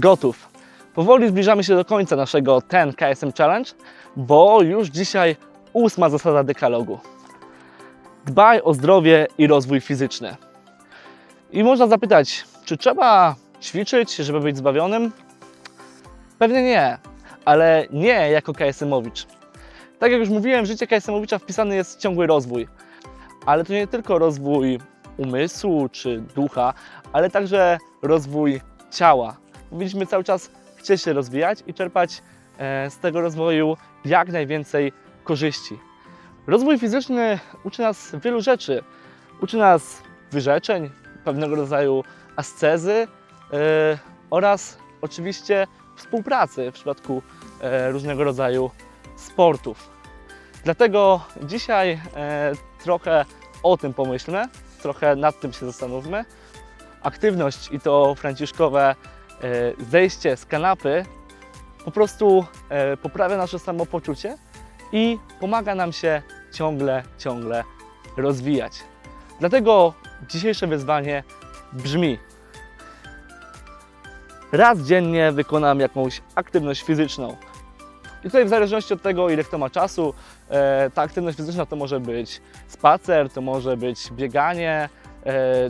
Gotów. Powoli zbliżamy się do końca naszego ten KSM Challenge, bo już dzisiaj ósma zasada dekalogu. Dbaj o zdrowie i rozwój fizyczny. I można zapytać, czy trzeba ćwiczyć, żeby być zbawionym? Pewnie nie, ale nie jako KSM-owicz. Tak jak już mówiłem, w życie KSM-owicza wpisany jest ciągły rozwój. Ale to nie tylko rozwój umysłu czy ducha, ale także rozwój ciała. Powinniśmy cały czas chcieć się rozwijać i czerpać e, z tego rozwoju jak najwięcej korzyści. Rozwój fizyczny uczy nas wielu rzeczy. Uczy nas wyrzeczeń, pewnego rodzaju ascezy e, oraz oczywiście współpracy w przypadku e, różnego rodzaju sportów. Dlatego dzisiaj e, trochę o tym pomyślmy, trochę nad tym się zastanówmy. Aktywność i to franciszkowe zejście z kanapy po prostu e, poprawia nasze samopoczucie i pomaga nam się ciągle, ciągle rozwijać. Dlatego dzisiejsze wyzwanie brzmi: raz dziennie wykonam jakąś aktywność fizyczną. I tutaj w zależności od tego, ile kto ma czasu, e, ta aktywność fizyczna to może być spacer, to może być bieganie, e,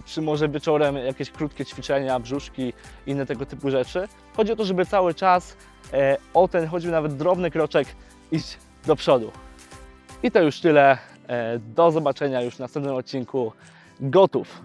czy może wieczorem jakieś krótkie ćwiczenia, brzuszki, inne tego typu rzeczy. Chodzi o to, żeby cały czas e, o ten choćby nawet drobny kroczek iść do przodu. I to już tyle. E, Do zobaczenia już w następnym odcinku. Gotów!